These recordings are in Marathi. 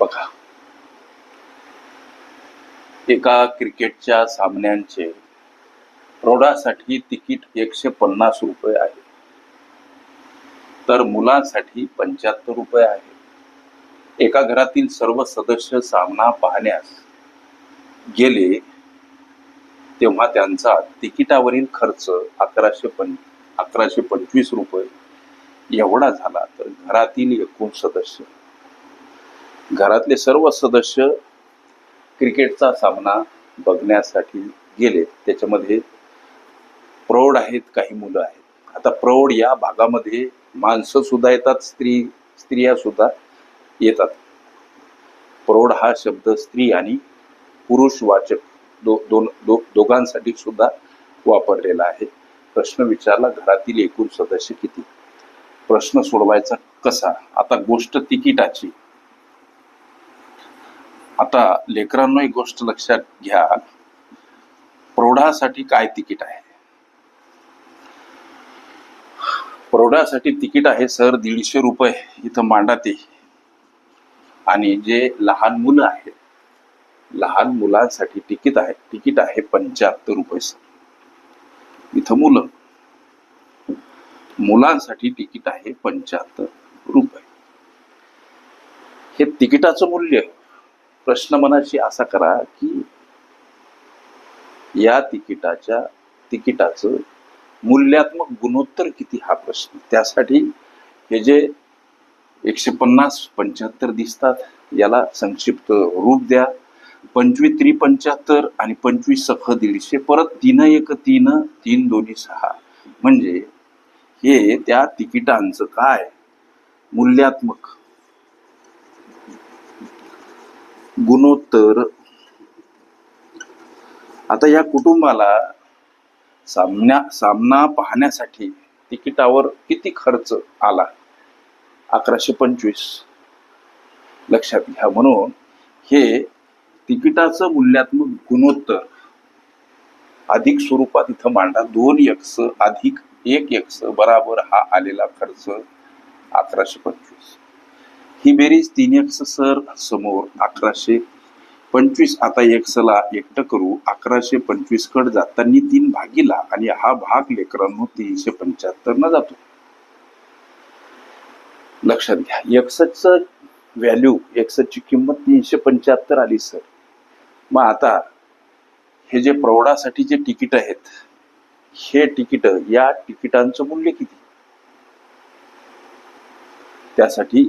बघा. एका क्रिकेटच्या सामन्यांचे प्रौढासाठी तिकीट एकशे पन्नास रुपये आहे. तर मुलांसाठी पंच्याहत्तर रुपये आहे. एका घरातील सर्व सदस्य सामना पाहण्यास गेले तेव्हा त्यांचा तिकिटावरील खर्च अकराशे पं अकराशे पंचवीस रुपये एवढा झाला. तर घरातील एकूण सदस्य घरातले सर्व सदस्य क्रिकेटचा सामना बघण्यासाठी गेले. त्याच्यामध्ये प्रौढ आहेत काही मुलं आहेत. आता प्रौढ या भागामध्ये माणसं सुद्धा येतात स्त्री स्त्रिया सुद्धा येतात. प्रौढ हा शब्द स्त्री आणि पुरुष वाचक दो दोन दो दोघांसाठी सुद्धा वापरलेला आहे. प्रश्न विचारला घरातील एकूण सदस्य किती? प्रश्न सोडवायचा कसा? आता गोष्ट तिकिटाची. आता लेकरांनो एक गोष्ट लक्षात घ्या. प्रौढासाठी काय तिकीट आहे? प्रौढासाठी तिकीट आहे सर दीडशे रुपये इथं मांडाते आणि जे लहान मुलं आहेत लहान मुलांसाठी तिकीट आहे तिकीट आहे पंच्याहत्तर रुपये सर. इथं मुलं मुलांसाठी तिकीट आहे पंच्याहत्तर रुपये. हे तिकिटाचं मूल्य प्रश्न मनाशी असा करा की या तिकिटाच्या तिकिटाचं मूल्यात्मक गुणोत्तर किती हा प्रश्न? त्यासाठी हे जे एकशे पन्नास पंच्याहत्तर दिसतात याला संक्षिप्त रूप द्या. पंचवीस त्रिपंच्याहत्तर आणि पंचवीस सख दीडशे परत तीन एक तीन तीन दोन्ही सहा. म्हणजे हे त्या तिकिटांचं काय? मूल्यात्मक. गुणोत्तर. आता या कुटुंबाला सामन्या सामना पाहण्यासाठी तिकिटावर किती खर्च आला? अकराशे पंचवीस. लक्षात घ्या म्हणून हे तिकिटाचं मूल्यात्मक गुणोत्तर. अधिक स्वरूपात इथं मांडा. दोन यक्स अधिक एक यक्स बराबर हा आलेला खर्च अकराशे पंचवीस. ही बेरीज तीन एक्स सर समोर अकराशे पंचवीस. आता एक्सला एकटं करू अकराशे पंचवीस कड जाताना तीन भागीला आणि हा भाग लेकरांनो तीनशे पंच्याहत्तर न जातो. लक्षात घ्या एक्सच व्हॅल्यू एक्सची किंमत तीनशे पंच्याहत्तर आली सर मग आता हे जे प्रौढासाठी जे तिकीट आहेत हे तिकीट या तिकिटांचं मूल्य किती? त्यासाठी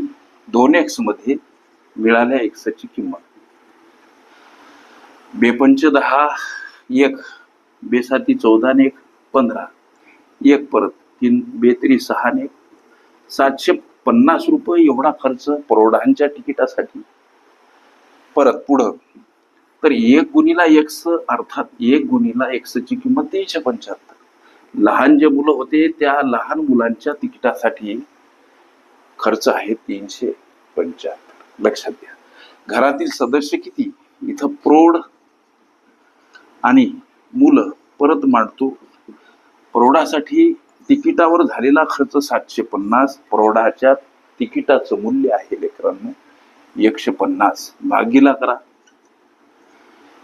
दोन एक्समध्ये मिळाल्या एक्सची किंमत. बेपंच दहा एक बेसाती चौदा एक पंधरा. एक परत तीन बेतरी सहा ने एक. सातशे पन्नास रुपये एवढा खर्च प्रौढांच्या तिकिटासाठी. परत पुढं. तर एक गुणीला एक्स अर्थात एक गुणीला एक्सची किंमत तीनशे पंच्याहत्तर. लहान जे मुलं होते त्या लहान मुलांच्या तिकिटासाठी खर्च आहे तीनशे पंच्याहत्तर. लक्षात घ्या. घरातील सदस्य किती? इथं प्रौढ आणि मुलं परत मांडतो. प्रौढासाठी तिकिटावर झालेला खर्च सातशे पन्नास प्रौढाच्या तिकिटाचं मूल्य आहे लेकरांनो एकशे पन्नास. भागीला करा.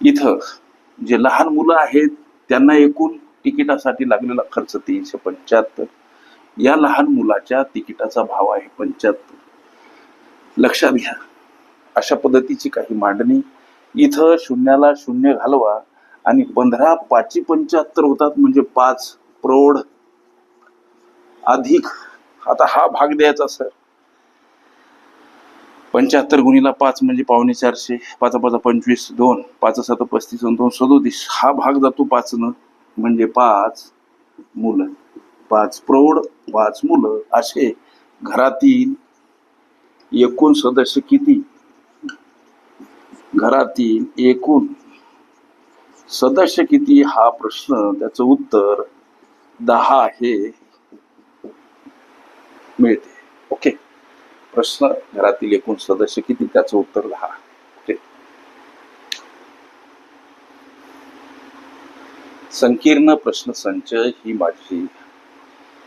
इथं जे लहान मुलं आहेत त्यांना एकूण तिकिटासाठी लागलेला खर्च तीनशे पंच्याहत्तर. या लहान मुलाच्या तिकिटाचा भाव आहे पंच्याहत्तर. लक्षात घ्या अशा पद्धतीची काही मांडणी इथं शून्याला शून्य घालवा आणि पंधरा पाचशे पंच्याहत्तर होतात म्हणजे पाच प्रौढ. अधिक आता हा भाग द्यायचा सर. पंच्याहत्तर गुणीला पाच म्हणजे पावणे चारशे पाच पाच पंचवीस दोन पाच सात पस्तीस आणि दोन सदोतीस. हा भाग जातो पाचनं म्हणजे पाच मुलं. पाच प्रौढ पाच मुलं असे घरातील एकूण सदस्य किती? घरातील एकूण सदस्य किती हा प्रश्न? त्याचं उत्तर दहा हे मिळते. ओके. प्रश्न घरातील एकूण सदस्य किती? त्याचं उत्तर दहा. ओके. संकीर्ण प्रश्न संच ही माझी